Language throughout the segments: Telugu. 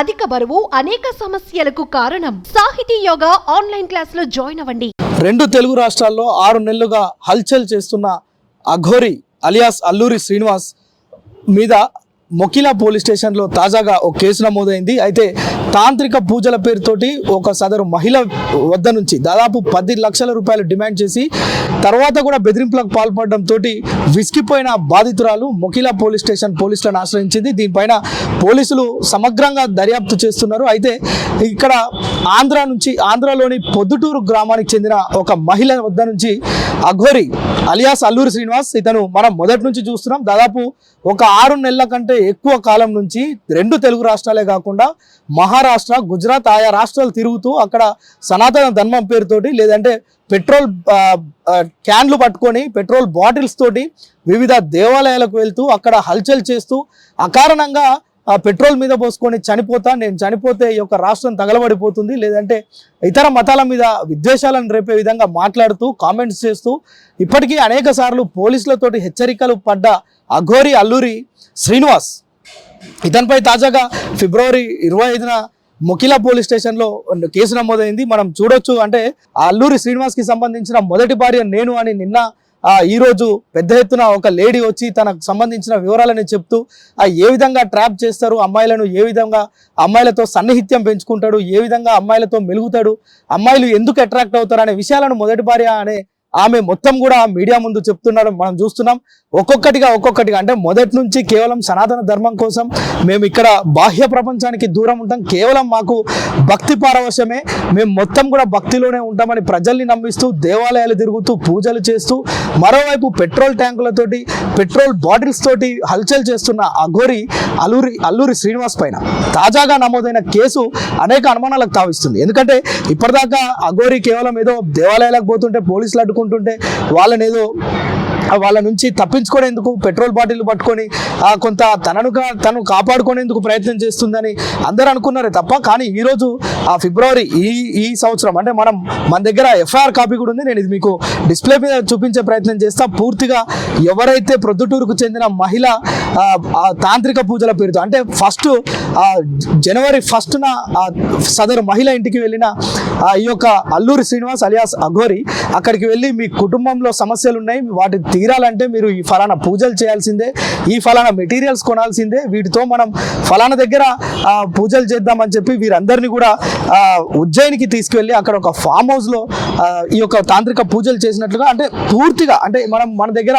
అధిక బరువు అనేక సమస్యలకు కారణం. సాహితీ యోగా ఆన్లైన్ క్లాసులో జాయిన్ అవ్వండి. రెండు తెలుగు రాష్ట్రాల్లో ఆరు నెలలుగా హల్చల్ చేస్తున్న అఘోరి అలియాస్ అల్లూరి శ్రీనివాస్ మీద మొకిలా పోలీస్ స్టేషన్లో తాజాగా ఒక కేసు నమోదైంది. అయితే తాంత్రిక పూజల పేరుతోటి ఒక సదరు మహిళ వద్ద నుంచి దాదాపు పది లక్షల రూపాయలు డిమాండ్ చేసి తర్వాత కూడా బెదిరింపులకు పాల్పడడంతో విసిగిపోయిన బాధితురాలు మొకిలా పోలీస్ స్టేషన్ పోలీసులను ఆశ్రయించింది. దీనిపైన పోలీసులు సమగ్రంగా దర్యాప్తు చేస్తున్నారు. అయితే ఇక్కడ ఆంధ్ర నుంచి ఆంధ్రలోని పొద్దుటూరు గ్రామానికి చెందిన ఒక మహిళ వద్ద నుంచి అఘోరి అలియాస్ అల్లూరి శ్రీనివాస్ ఇతను మనం మొదటి నుంచి చూస్తున్నాం. దాదాపు ఒక ఆరు నెలల కంటే ఎక్కువ కాలం నుంచి రెండు తెలుగు రాష్ట్రాలే కాకుండా మహారాష్ట్ర గుజరాత్ ఆయా రాష్ట్రాలు తిరుగుతూ అక్కడ సనాతన ధర్మం పేరుతోటి లేదంటే పెట్రోల్ క్యాన్లు పట్టుకొని పెట్రోల్ బాటిల్స్ తోటి వివిధ దేవాలయాలకు వెళ్తూ అక్కడ హల్చల్ చేస్తూ అకారణంగా పెట్రోల్ మీద పోసుకొని చనిపోతా నేను చనిపోతే ఈ యొక్క రాష్ట్రం తగలబడిపోతుంది లేదంటే ఇతర మతాల మీద విద్వేషాలను రేపే విధంగా మాట్లాడుతూ కామెంట్స్ చేస్తూ ఇప్పటికీ అనేక సార్లు పోలీసులతోటి హెచ్చరికలు పడ్డ అఘోరి అల్లూరి శ్రీనివాస్. ఇతనిపై తాజాగా ఫిబ్రవరి ఇరవై ఐదున ముఖిలా పోలీస్ స్టేషన్లో కేసు నమోదైంది. మనం చూడొచ్చు అంటే ఆ అల్లూరి శ్రీనివాస్కి సంబంధించిన మొదటి భార్య నేను అని నిన్న ఆ, ఈ రోజు పెద్ద ఎత్తున ఒక లేడీ వచ్చి తనకు సంబంధించిన వివరాలని చెప్తూ ఆ ఏ విధంగా ట్రాప్ చేస్తారు అమ్మాయిలను ఏ విధంగా అమ్మాయిలతో సన్నిహిత్యం పెంచుకుంటాడు ఏ విధంగా అమ్మాయిలతో మెలుగుతాడు అమ్మాయిలు ఎందుకు అట్రాక్ట్ అవుతారు అనే విషయాలను మొదటి భార్య అనే ఆమె మొత్తం కూడా మీడియా ముందు చెప్తున్నారు. మనం చూస్తున్నాం ఒక్కొక్కటిగా ఒక్కొక్కటిగా. అంటే మొదటి నుంచి కేవలం సనాతన ధర్మం కోసం మేము ఇక్కడ బాహ్య ప్రపంచానికి దూరం ఉంటాం. కేవలం మాకు భక్తి పారవశ్యమే. మేము మొత్తం కూడా భక్తిలోనే ఉంటామని ప్రజల్ని నమ్మిస్తూ దేవాలయాలు తిరుగుతూ పూజలు చేస్తూ మరోవైపు పెట్రోల్ ట్యాంకులతోటి పెట్రోల్ బాటిల్స్ తోటి హల్చల్ చేస్తున్న అఘోరి అల్లూరి అల్లూరి శ్రీనివాస్ పైన తాజాగా నమోదైన కేసు అనేక అనుమానాలకు తావిస్తుంది. ఎందుకంటే ఇప్పటిదాకా అఘోరి కేవలం ఏదో దేవాలయాలకు పోతుంటే పోలీసులు ఉంటుంటే వాళ్ళని ఏదో వాళ్ళ నుంచి తప్పించుకునేందుకు పెట్రోల్ బాటిల్ పట్టుకొని కొంత తనను కా- తను కాపాడుకునేందుకు ప్రయత్నం చేస్తుందని అందరూ అనుకున్నారే తప్ప కానీ ఈరోజు ఆ ఫిబ్రవరి ఈ ఈ సంవత్సరం అంటే మనం మన దగ్గర ఎఫ్ఐఆర్ కాపీ కూడా ఉంది. నేను ఇది మీకు డిస్ప్లే మీద చూపించే ప్రయత్నం చేస్తా. పూర్తిగా ఎవరైతే ప్రొద్దుటూరుకు చెందిన మహిళ ఆ తాంత్రిక పూజల పేరుతో అంటే ఫస్ట్ జనవరి ఫస్ట్న సదరు మహిళ ఇంటికి వెళ్ళిన ఆ, ఈ యొక్క అల్లూరి శ్రీనివాస్ అలియాస్ అఘోరి అక్కడికి వెళ్ళి మీ కుటుంబంలో సమస్యలు ఉన్నాయి వాటి తీరాలంటే మీరు ఈ ఫలానా పూజలు చేయాల్సిందే ఈ ఫలానా మెటీరియల్స్ కొనాల్సిందే వీటితో మనం ఫలానా దగ్గర పూజలు చేద్దామని చెప్పి వీరందరినీ కూడా ఉజ్జయినికి తీసుకెళ్ళి అక్కడ ఒక ఫామ్ హౌస్లో ఈ యొక్క తాంత్రిక పూజలు చేసినట్లుగా అంటే పూర్తిగా అంటే మనం మన దగ్గర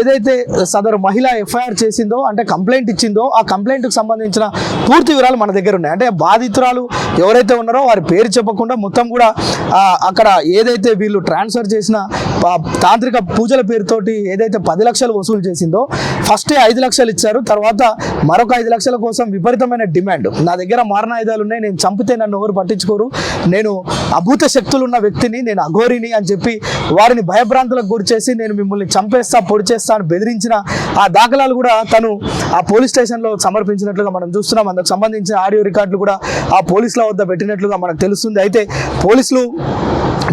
ఏదైతే సదరు మహిళ ఎఫ్ఐఆర్ చేసిందో అంటే కంప్లైంట్ ఇచ్చిందో ఆ కంప్లైంట్కి సంబంధించిన పూర్తి వివరాలు మన దగ్గర ఉన్నాయి. అంటే బాధితురాలు ఎవరైతే ఉన్నారో వారి పేరు చెప్పకుండా మొత్తం కూడా అక్కడ ఏదైతే వీళ్ళు ట్రాన్స్ఫర్ చేసిన తాంత్రిక పూజల తోటి ఏదైతే పది లక్షలు వసూలు చేసిందో ఫస్ట్ ఐదు లక్షలు ఇచ్చారు. తర్వాత మరొక ఐదు లక్షల కోసం విపరీతమైన డిమాండ్. నా దగ్గర మారణాయుధాలు ఉన్నాయి నేను చంపితే నన్ను ఎవరు పట్టించుకోరు. నేను అభూత శక్తులు ఉన్న వ్యక్తిని నేను అఘోరిని అని చెప్పి వారిని భయభ్రాంతులకు గురి చేసి నేను మిమ్మల్ని చంపేస్తా పొడి చేస్తా అని బెదిరించిన ఆ దాఖలాలు కూడా తను ఆ పోలీస్ స్టేషన్లో సమర్పించినట్లుగా మనం చూస్తున్నాం. అందుకు సంబంధించిన ఆడియో రికార్డులు కూడా ఆ పోలీసుల వద్ద పెట్టినట్లుగా మనకు తెలుస్తుంది. అయితే పోలీసులు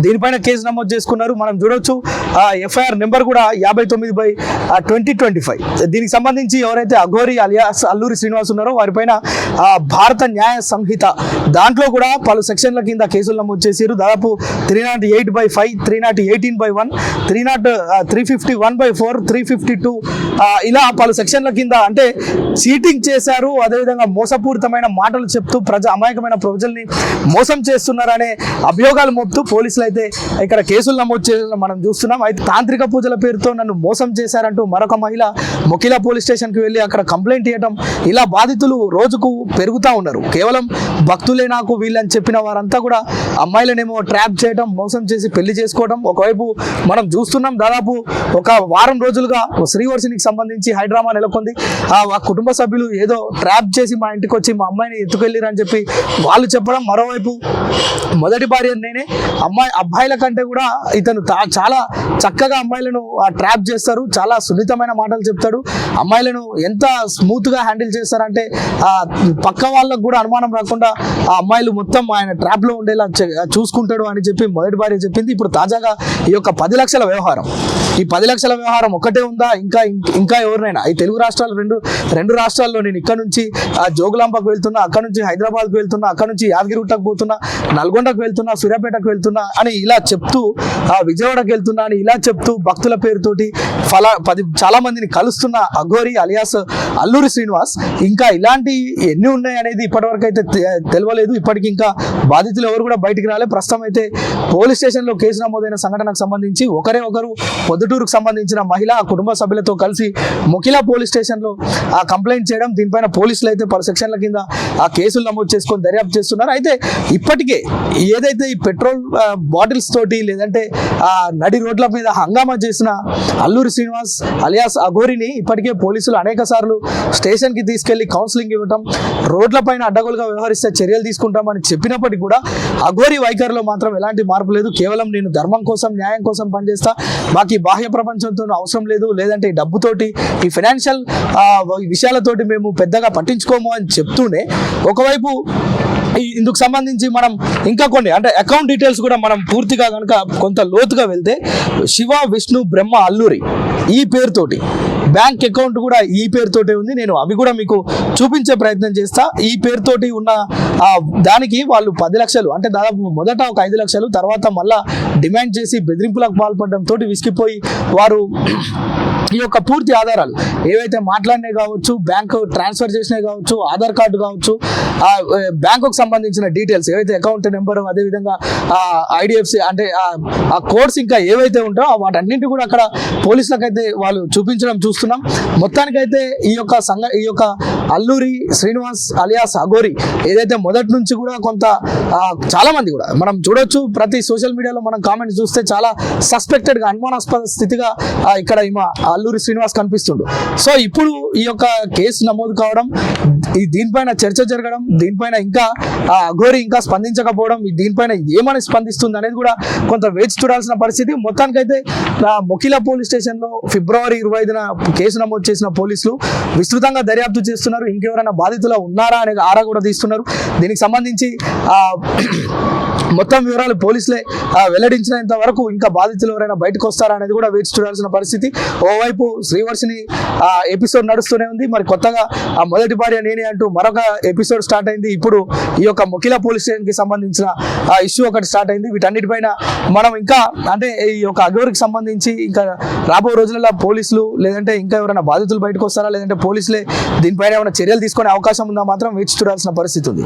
దీనిపైన కేసు నమోదు చేసుకున్నారు. మనం చూడొచ్చు. ఆ ఎఫ్ఐఆర్ నెంబర్ కూడా యాభై తొమ్మిది బై ట్వంటీ ట్వంటీ ఫైవ్. దీనికి సంబంధించి ఎవరైతే అఘోరి అలియాస్ అల్లూరి శ్రీనివాస్ ఉన్నారో వారిపైన పైన భారత న్యాయ సంహిత దాంట్లో కూడా పలు సెక్షన్ల కింద కేసులు నమోదు చేశారు. దాదాపు three nought eight by five three nought eighteen by one three nought three fifty one by four three fifty two ఇలా పలు సెక్షన్ల కింద అంటే చీటింగ్ చేశారు. అదేవిధంగా మోసపూరితమైన మాటలు చెప్తూ ప్రజ అమాయకమైన ప్రజల్ని మోసం చేస్తున్నారనే అభియోగాలు మోపుతూ పోలీసులు అయితే ఇక్కడ కేసులు నమోదు చేయడం మనం చూస్తున్నాం. అయితే తాంత్రిక పూజల పేరు పేరుతో నన్ను మోసం చేశారంటూ మరొక మహిళ మొకిలా పోలీస్ స్టేషన్కి వెళ్ళి అక్కడ కంప్లైంట్ ఇవ్వడం ఇలా బాధితులు రోజుకు పెరుగుతూ ఉన్నారు. కేవలం భక్తులే నాకు వీళ్ళని చెప్పిన వారంతా కూడా అమ్మాయిలనేమో ట్రాప్ చేయడం మోసం చేసి పెళ్ళి చేసుకోవడం ఒకవైపు మనం చూస్తున్నాం దాదాపు ఒక వారం రోజులుగా శ్రీవర్షినికి సంబంధించి హైడ్రామా నెలకొంది. ఆ కుటుంబ సభ్యులు ఏదో ట్రాప్ చేసి మా ఇంటికి వచ్చి మా అమ్మాయిని ఎత్తుకెళ్ళిరని చెప్పి వాళ్ళు చెప్పడం మరోవైపు మొదటి భార్య నేనే. అమ్మాయి అబ్బాయిల కంటే కూడా ఇతను తా- చాలా చక్కగా అమ్మాయిలను ట్రాప్ చేస్తారు. చాలా సున్నితమైన మాటలు చెప్తాడు. అమ్మాయిలను ఎంత స్మూత్గా హ్యాండిల్ చేస్తారంటే ఆ పక్క వాళ్ళకు కూడా అనుమానం రాకుండా ఆ అమ్మాయిలు మొత్తం ఆయన ట్రాప్లో ఉండేలా చూసుకుంటాడు అని చెప్పి మొదటి భార్య చెప్పింది. ఇప్పుడు తాజాగా ఈ యొక్క పది లక్షల వ్యవహారం. ఈ పది లక్షల వ్యవహారం ఒక్కటే ఉందా? ఇంకా ఇంకా ఎవరినైనా? ఈ తెలుగు రాష్ట్రాలు రెండు రెండు రాష్ట్రాల్లో నేను ఇక్కడ నుంచి ఆ జోగులాంబకు వెళ్తున్నా అక్కడ నుంచి హైదరాబాద్కు వెళ్తున్నా అక్కడ నుంచి యాదగిరిగుట్టకు పోతున్నా నల్గొండకు వెళ్తున్నా సూర్యాపేటకు వెళ్తున్నా అని ఇలా చెప్తూ ఆ విజయవాడకు వెళ్తున్నా అని ఇలా చెప్తూ భక్తుల పేరు పేరుతోటి ఫలా పది చాలా మందిని కలుస్తున్న అఘోరి అలియాస్ అల్లూరి శ్రీనివాస్. ఇంకా ఇలాంటి ఎన్ని ఉన్నాయి అనేది ఇప్పటివరకు అయితే తెలియలేదు ఇప్పటికి ఇంకా బాధితులు ఎవరు కూడా బయటికి రాలే. ప్రస్తుతం అయితే పోలీస్ స్టేషన్లో కేసు నమోదైన సంఘటనకు సంబంధించి ఒకరే ఒకరు పొద్దుటూరుకు సంబంధించిన మహిళ కుటుంబ సభ్యులతో కలిసి మొకిలా పోలీస్ స్టేషన్లో ఆ కంప్లైంట్ చేయడం దీనిపైన పోలీసులు అయితే పలు సెక్షన్ల కింద ఆ కేసులు నమోదు చేసుకొని దర్యాప్తు చేస్తున్నారు. అయితే ఇప్పటికే ఏదైతే ఈ పెట్రోల్ బాటిల్స్ తోటి లేదంటే ఆ నడి రోడ్ల మీద హంగామా చేసిన అల్లూరి శ్రీనివాస్ అలియాస్ అఘోరిని ఇప్పటికే పోలీసులు అనేక సార్లు స్టేషన్కి తీసుకెళ్ళి కౌన్సిలింగ్ ఇవ్వటం రోడ్ల పైన అడ్డగోలుగా వ్యవహరిస్తే చర్యలు తీసుకుంటామని చెప్పినప్పటికీ కూడా అఘోరి వైఖరిలో మాత్రం ఎలాంటి మార్పు లేదు. కేవలం నేను ధర్మం కోసం న్యాయం కోసం పనిచేస్తా మాకు ఈ బాహ్య ప్రపంచంతో అవసరం లేదు. లేదంటే ఈ డబ్బుతోటి ఈ ఫైనాన్షియల్ విషయాలతోటి మేము పెద్దగా పట్టించుకోము అని చెప్తూనే ఒకవైపు ఇందుకు సంబంధించి మనం ఇంకా కొన్ని అంటే అకౌంట్ డీటెయిల్స్ కూడా మనం పూర్తిగా కనుక కొంత లోతుగా వెళ్తే శివ విష్ణు బ్రహ్మ అల్లూరి ఈ పేరుతోటి బ్యాంక్ అకౌంట్ కూడా ఈ పేరుతోటే ఉంది. నేను అవి కూడా మీకు చూపించే ప్రయత్నం చేస్తా. ఈ పేరుతోటి ఉన్న దానికి వాళ్ళు పది లక్షలు అంటే దాదాపు మొదట ఒక ఐదు లక్షలు తర్వాత మళ్ళా డిమాండ్ చేసి బెదిరింపులకు పాల్పడడంతో తోటి విసిగిపోయి వారు ఈ యొక్క పూర్తి ఆధారాలు ఏవైతే మాట్లాడినవి కావచ్చు బ్యాంక్ ట్రాన్స్ఫర్ చేసినవి కావచ్చు ఆధార్ కార్డు కావచ్చు ఆ బ్యాంకుకు సంబంధించిన డీటెయిల్స్ ఏవైతే అకౌంట్ నెంబర్ అదేవిధంగా ఆ ఐడిఎఫ్సి అంటే ఆ- ఆ కోడ్స్ ఇంకా ఏవైతే ఉంటాయో వాటన్నింటి కూడా అక్కడ పోలీసులకైతే వాళ్ళు చూపించడం చూస్తున్నాం. మొత్తానికైతే ఈ యొక్క సంఘ ఈ యొక్క అల్లూరి శ్రీనివాస్ అలియాస్ అగోరి ఏదైతే మొదటి నుంచి కూడా కొంత చాలామంది చాలా మంది కూడా. మనం చూడొచ్చు ప్రతి సోషల్ మీడియాలో మనం కామెంట్స్ చూస్తే చాలా సస్పెక్టెడ్గా అనుమానాస్పద స్థితిగా ఇక్కడ ఈమె అల్లూరి శ్రీనివాస్ కనిపిస్తుండు. సో ఇప్పుడు ఈ యొక్క కేసు నమోదు కావడం ఈ దీనిపైన చర్చ జరగడం దీనిపైన ఇంకా అఘోరి ఇంకా స్పందించకపోవడం దీనిపైన ఏమని స్పందిస్తుంది అనేది కూడా కొంత వేచి చూడాల్సిన పరిస్థితి. మొత్తానికైతే ఆ, మొకిలా పోలీస్ స్టేషన్లో ఫిబ్రవరి ఇరవై ఐదున కేసు నమోదు చేసిన పోలీసులు విస్తృతంగా దర్యాప్తు చేస్తున్నారు. ఇంకెవరైనా బాధితులు ఉన్నారా అనే ఆరా కూడా తీస్తున్నారు. దీనికి సంబంధించి మొత్తం వివరాలు పోలీసులే వెల్లడించినంత వరకు ఇంకా బాధితులు ఎవరైనా బయటకు వస్తారా అనేది కూడా వేచి చూడాల్సిన పరిస్థితి. ఓవైపు శ్రీవర్షిని ఆ, ఎపిసోడ్ నడుస్తూనే ఉంది. మరి కొత్తగా ఆ మొదటి భార్య నేనే అంటూ మరొక ఎపిసోడ్ స్టార్ట్ అయింది. ఇప్పుడు ఈ యొక్క ముఖిల పోలీస్ స్టేషన్కి సంబంధించిన ఇష్యూ ఒకటి స్టార్ట్ అయింది. వీటన్నిటిపైన మనం ఇంకా అంటే ఈ యొక్క అగౌరికి సంబంధించి ఇంకా రాబో రోజులలో పోలీసులు లేదంటే ఇంకా ఎవరైనా బాధితులు బయటకు వస్తారా లేదంటే పోలీసులే దీనిపైన ఏమైనా చర్యలు తీసుకునే అవకాశం ఉందా మాత్రం వేచి చూడాల్సిన పరిస్థితి ఉంది.